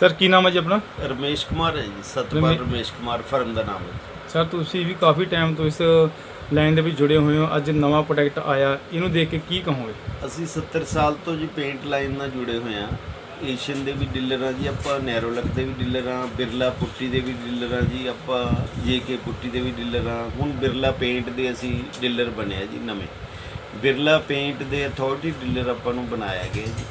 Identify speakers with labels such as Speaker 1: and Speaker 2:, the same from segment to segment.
Speaker 1: Sir ਕੀ ਨਾਮ ਹੈ ਜੀ ਆਪਣਾ?
Speaker 2: ਰਮੇਸ਼ ਕੁਮਾਰ ਹੈ ਜੀ ਸਤਪਾਲ
Speaker 1: ਰਮੇ-
Speaker 2: ਰਮੇਸ਼ ਕੁਮਾਰ ਫਰਮ ਦਾ ਨਾਮ ਹੈ
Speaker 1: ਸਰ ਤੁਸੀਂ ਵੀ ਕਾਫੀ ਟਾਈਮ ਤੋਂ ਇਸ ਲਾਈਨ ਦੇ ਵਿੱਚ ਜੁੜੇ ਹੋਏ ਹੋ। ਅੱਜ ਨਵਾਂ ਪ੍ਰੋਡਕਟ ਆਇਆ। ਇਹਨੂੰ ਦੇਖ ਕੇ ਕੀ ਕਹੋਗੇ?
Speaker 2: ਅਸੀਂ 70 ਸਾਲ ਤੋਂ ਜੀ ਪੇਂਟ ਲਾਈਨ ਨਾਲ ਜੁੜੇ ਹੋਏ ਹਾਂ। ਏਸ਼ੀਅਨ ਦੇ ਵੀ ਡੀਲਰ ਹਾਂ ਜੀ ਆਪਾਂ ਨੈਰੋਲਕ ਦੇ ਵੀ ਡੀਲਰ ਹਾਂ ਬਿਰਲਾ ਪੁੱਟੀ ਦੇ ਵੀ ਡੀਲਰ ਹਾਂ ਜੀ ਆਪਾਂ ਜੇਕੇ ਪੁੱਟੀ ਦੇ ਵੀ ਡੀਲਰ ਹਾਂ। ਹੁਣ ਬਿਰਲਾ ਪੇਂਟ ਦੇ ਅਸੀਂ ਡੀਲਰ ਬਣਿਆ ਜੀ ਨਵੇਂ। ਬਿਰਲਾ ਪੇਂਟ ਦੇ ਅਥਾਰਟੀ ਡੀਲਰ ਆਪਾਂ ਨੂੰ ਬਣਾਇਆ ਗਿਆ ਜੀ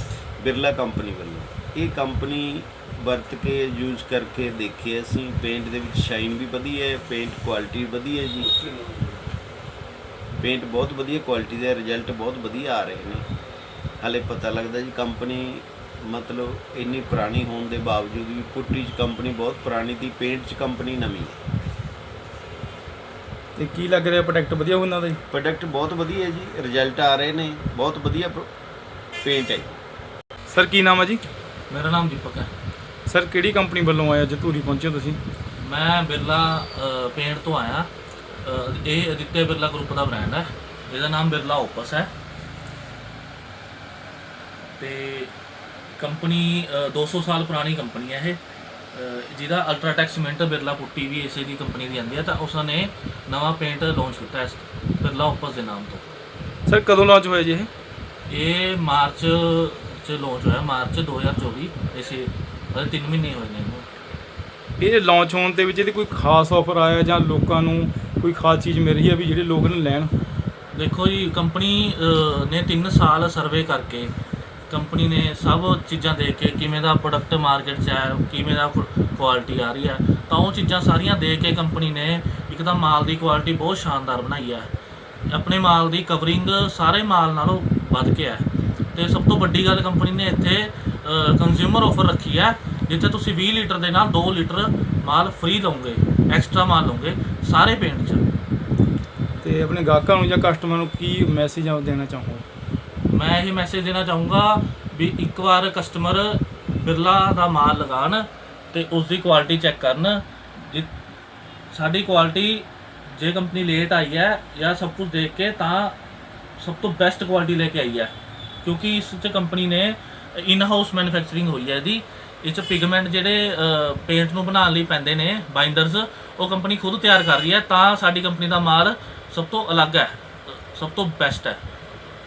Speaker 2: ਬਿਰਲਾ ਕੰਪਨੀ ਵੱਲੋਂ। ਇਹ ਕੰਪਨੀ ਵਰਤ ਕੇ ਯੂਜ਼ ਕਰਕੇ ਦੇਖਿਆ ਅਸੀਂ। ਪੇਂਟ ਦੇ ਵਿੱਚ ਸ਼ਾਈਨ ਵੀ ਵਧੀਆ ਹੈ ਪੇਂਟ ਕੁਆਲਿਟੀ ਵਧੀਆ ਜੀ। ਪੇਂਟ ਬਹੁਤ ਵਧੀਆ ਕੁਆਲਿਟੀ ਦਾ ਰਿਜ਼ਲਟ ਬਹੁਤ ਵਧੀਆ ਆ ਰਹੇ ਨੇ। ਹਾਲੇ ਪਤਾ ਲੱਗਦਾ ਜੀ ਕੰਪਨੀ ਮਤਲਬ ਇੰਨੀ ਪੁਰਾਣੀ ਹੋਣ ਦੇ ਬਾਵਜੂਦ ਵੀ ਪੁੱਟੀ 'ਚ ਕੰਪਨੀ ਬਹੁਤ ਪੁਰਾਣੀ ਦੀ ਪੇਂਟ 'ਚ ਕੰਪਨੀ ਨਵੀਂ ਹੈ।
Speaker 1: ਤੇ ਕੀ ਲੱਗ ਰਿਹਾ ਪ੍ਰੋਡਕਟ ਵਧੀਆ ਉਹਨਾਂ ਦਾ ਜੀ?
Speaker 2: ਪ੍ਰੋਡਕਟ ਬਹੁਤ ਵਧੀਆ ਹੈ ਜੀ ਰਿਜ਼ਲਟ ਆ ਰਹੇ ਨੇ ਬਹੁਤ ਵਧੀਆ ਪੇਂਟ ਹੈ
Speaker 1: ਸਰ ਕੀ ਨਾਮ ਹੈ ਜੀ?
Speaker 3: ਮੇਰਾ ਨਾਮ ਦੀਪਕ ਹੈ।
Speaker 1: ਸਰ ਕਿਹੜੀ ਕੰਪਨੀ ਵੱਲੋਂ ਆਇਆ ਜਤੂਰੀ ਪਹੁੰਚੇ ਤੁਸੀਂ?
Speaker 3: ਮੈਂ ਬਿਰਲਾ ਅ, ਪੇਂਟ ਤੋਂ ਆਇਆ। ਅ, ਇਹ ਅਦਿੱਤਿਆ ਬਿਰਲਾ ਗਰੁੱਪ ਦਾ ਬ੍ਰਾਂਡ ਹੈ। ਇਹਦਾ ਨਾਮ ਬਿਰਲਾ ਓਪਸ ਹੈ। ਤੇ ਕੰਪਨੀ ਅ, 200 ਸਾਲ ਪੁਰਾਣੀ ਕੰਪਨੀ ਹੈ ਇਹ। ਅ, ਜਿਹਦਾ ਅਲਟਰਾਟੈਕ ਸੀਮੈਂਟ ਬਿਰਲਾ ਪੁੱਟੀ ਵੀ ਇਸੇ ਦੀ ਕੰਪਨੀ ਦੀ ਆਂਦੀ ਹੈ ਤਾਂ ਉਸ ਨੇ ਨਵਾਂ ਪੇਂਟ ਲਾਂਚ ਕੀਤਾ ਇਸ ਬਿਰਲਾ ਓਪਸ ਦੇ ਨਾਮ ਤੋਂ।
Speaker 1: ਸਰ ਕਦੋਂ ਲਾਂਚ ਹੋਇਆ ਜੀ ਇਹ?
Speaker 3: ਇਹ ਮਾਰਚ ਚ ਲਾਂਚ ਹੋਇਆ ਮਾਰਚ 2024 ਇਸੇ ਅਜੇ 3 ਮਹੀਨੇ ਹੋਏ ਨੇ ਇਹਨੂੰ।
Speaker 1: ਇਹ ਲਾਂਚ ਹੋਣ ਦੇ ਵਿੱਚ ਇਹਦੀ ਕੋਈ ਖਾਸ ਆਫਰ ਆਇਆ ਜਾਂ ਲੋਕਾਂ ਨੂੰ ਕੋਈ ਖਾਸ ਚੀਜ਼ ਮਿਲ ਰਹੀ ਹੈ ਵੀ ਜਿਹੜੇ ਲੋਕ ਇਹਨੂੰ ਲੈਣ?
Speaker 3: ਦੇਖੋ ਜੀ ਕੰਪਨੀ ਨੇ 3 ਸਾਲ ਸਰਵੇ ਕਰਕੇ ਕੰਪਨੀ ਨੇ ਸਭ ਚੀਜ਼ਾਂ ਦੇਖ ਕੇ ਕਿਵੇਂ ਦਾ ਪ੍ਰੋਡਕਟ ਮਾਰਕੀਟ 'ਚ ਹੈ ਕਿਵੇਂ ਦਾ ਕੁਆਲਿਟੀ ਆ ਰਹੀ ਹੈ ਤਾਂ ਉਹ ਚੀਜ਼ਾਂ ਸਾਰੀਆਂ ਦੇਖ ਕੇ ਕੰਪਨੀ ਨੇ ਇੱਕ ਤਾਂ ਮਾਲ ਦੀ ਕੁਆਲਿਟੀ ਬਹੁਤ ਸ਼ਾਨਦਾਰ ਬਣਾਈ ਹੈ। ਆਪਣੇ ਮਾਲ ਦੀ ਕਵਰਿੰਗ ਸਾਰੇ ਮਾਲ ਨਾਲੋਂ ਵੱਧ ਕੇ ਹੈ। ਤੇ ਸਭ ਤੋਂ ਵੱਡੀ ਗੱਲ ਕੰਪਨੀ ਨੇ ਇੱਥੇ ਕੰਜ਼ਿਊਮਰ ਆਫਰ ਰੱਖੀ ਹੈ ਜਿੱਥੇ ਤੁਸੀਂ 20 ਲੀਟਰ ਦੇ ਨਾਲ 2 ਲੀਟਰ ਮਾਲ ਫ੍ਰੀ ਲਓਗੇ ਐਕਸਟਰਾ ਮਾਲ ਲਓਗੇ ਸਾਰੇ ਪੇਂਟ 'ਚ।
Speaker 1: ਤੇ ਆਪਣੇ ਗਾਹਕਾਂ ਨੂੰ ਜਾਂ ਕਸਟਮਰ ਨੂੰ ਕੀ ਮੈਸੇਜ ਆ ਦੇਣਾ ਚਾਹੋਗੇ?
Speaker 3: ਮੈਂ ਇਹ ਮੈਸੇਜ ਦੇਣਾ ਚਾਹੂੰਗਾ ਵੀ ਇੱਕ ਵਾਰ ਕਸਟਮਰ ਬਿਰਲਾ ਦਾ ਮਾਲ ਲਗਾਣ ਤੇ ਉਸ ਦੀ ਕੁਆਲਿਟੀ ਚੈੱਕ ਕਰਨ। ਜੇ ਸਾਡੀ ਕੁਆਲਿਟੀ ਜੇ ਕੰਪਨੀ ਲੇਟ ਆਈ ਹੈ ਜਾਂ ਸਭ ਕੁਝ ਦੇਖ ਕੇ ਤਾਂ ਸਭ ਤੋਂ ਬੈਸਟ ਕੁਆਲਿਟੀ ਲੈ ਕੇ ਆਈ ਹੈ। ਕਿਉਂਕਿ ਇਸ ਚ ਕੰਪਨੀ ਨੇ ਇਨ ਹਾਊਸ ਮੈਨੂਫੈਕਚਰਿੰਗ ਹੋਈ ਹੈ ਇਹਦੀ। ਇਹ ਚ ਪਿਗਮੈਂਟ ਜਿਹੜੇ ਪੇਂਟ ਨੂੰ ਬਣਾਉਣ ਲਈ ਪੈਂਦੇ ਨੇ ਬਾਈਂਡਰਸ ਉਹ ਕੰਪਨੀ ਖੁਦ ਤਿਆਰ ਕਰ ਰਹੀ ਹੈ। ਤਾਂ ਸਾਡੀ ਕੰਪਨੀ ਦਾ ਮਾਲ ਸਭ ਤੋਂ ਅਲੱਗ ਹੈ, ਸਭ ਤੋਂ ਬੈਸਟ ਹੈ।